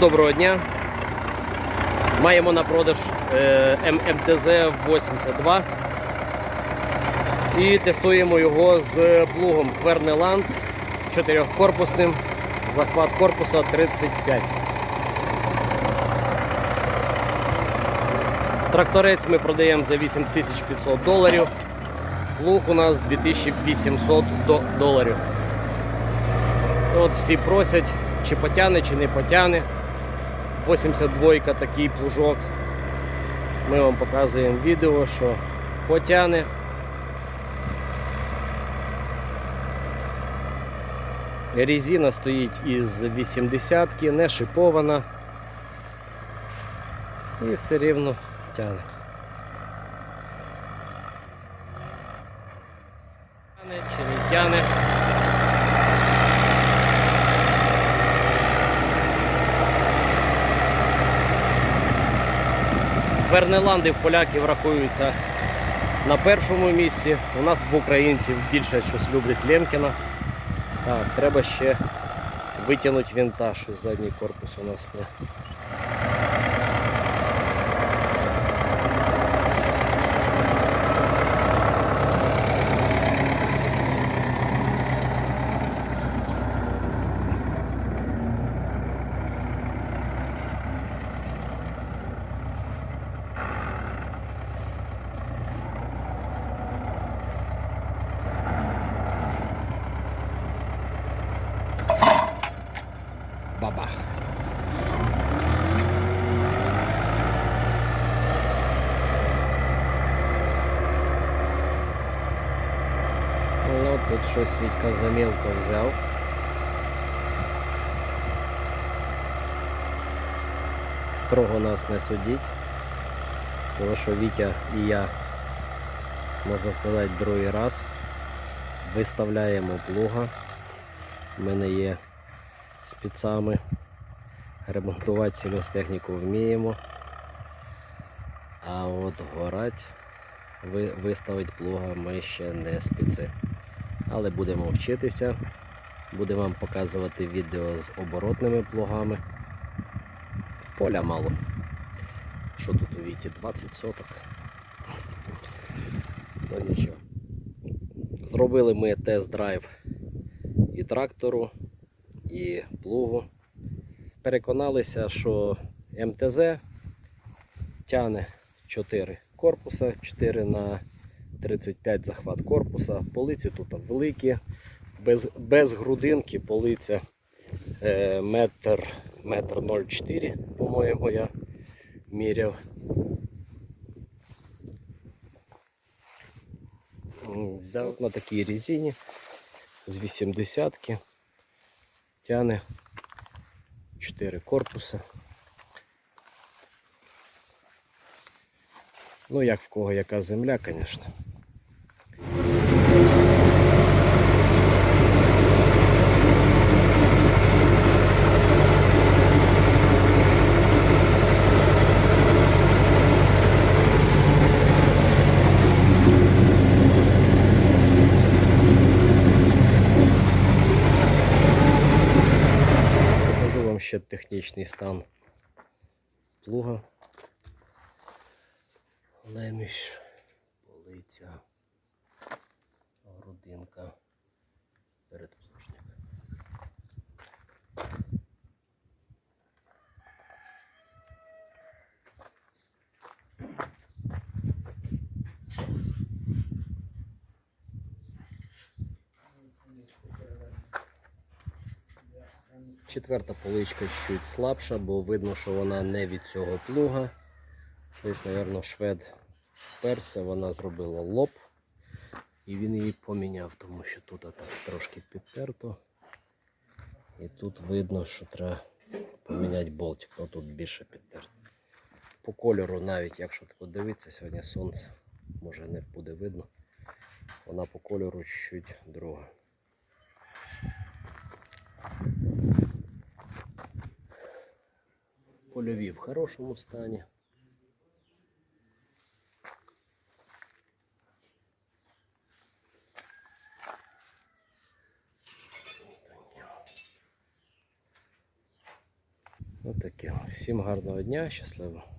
Доброго дня. Маємо на продаж е, МТЗ 82 і тестуємо його з плугом Квернеланд чотирьохкорпусним. Захват корпуса 35. Тракторець ми продаємо за 8500 доларів. Плуг у нас 2800 доларів. От всі просять, чи потяне, чи не потяне. 82 такий плужок. Ми вам показуємо відео, що потяне. Резина стоїть із 80-ки, не шипована. І все рівно тяне. Тяне чи не тяне. Вернеланди в поляків рахуються на першому місці. У нас в українців більше щось люблять Лемкіна. Так, треба ще витягнути винта, щось задній корпус у нас не. Баба. Ну, тут щось Вітька замілко взяв. Строго нас не судіть, тому що Вітя і я, можна сказати, другий раз виставляємо плуга. У мене є спецами. Ремонтувати сільгостехніку вміємо. А от горать, виставити плуга ми ще не спеці. Але будемо вчитися. Будемо вам показувати відео з оборотними плугами. Поля мало. Що тут у віті? 20 соток. Ну нічого. Зробили ми тест-драйв і трактору, і плугу. Переконалися, що МТЗ тяне 4 корпуса, 4 на 35 захват корпуса. Полиці тут великі, без, без грудинки полиця е, метр, метр 0,4, по-моєму, я міряв. Взяв на такій резині з 80-ки. Тяне 4 корпуса. Ну, як в кого яка земля, звісно. Покажу вам ще технічний стан плуга. Леміш, полиця, грудинка, передплужник. Четверта поличка чуть слабша, бо видно, що вона не від цього плуга. Десь, мабуть, швед перся, вона зробила лоб і він її поміняв, тому що тут так трошки підтерто. І тут видно, що треба поміняти болтик, ну тут більше підтерто. По кольору, навіть якщо так дивитися, сьогодні сонце, може не буде видно. Вона по кольору чуть друга. Польові в хорошому стані. Отаке. Всім гарного дня, щасливо.